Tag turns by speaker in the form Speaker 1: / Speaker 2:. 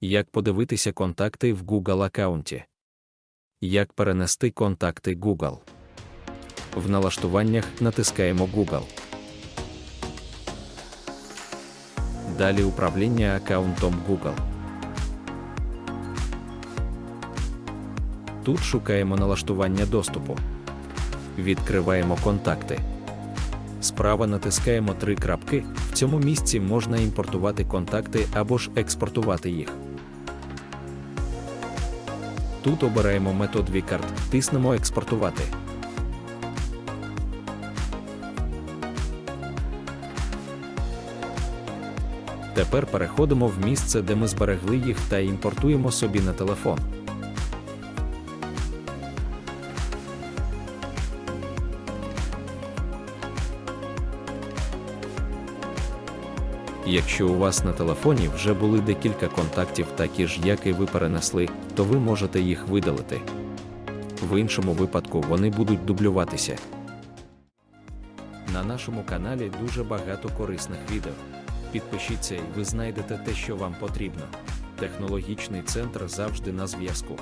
Speaker 1: Як подивитися контакти в Google аккаунті. Як перенести контакти Google. В налаштуваннях натискаємо Google. Далі управління аккаунтом Google. Тут шукаємо налаштування доступу. Відкриваємо контакти. Справа натискаємо три крапки. В цьому місці можна імпортувати контакти або ж експортувати їх. Тут обираємо метод Vcard, тиснемо експортувати. Тепер переходимо в місце, де ми зберегли їх та імпортуємо собі на телефон. Якщо у вас на телефоні вже були декілька контактів, такі ж, як і ви перенесли, то ви можете їх видалити. В іншому випадку вони будуть дублюватися. На нашому каналі дуже багато корисних відео. Підпишіться і ви знайдете те, що вам потрібно. Технологічний центр завжди на зв'язку.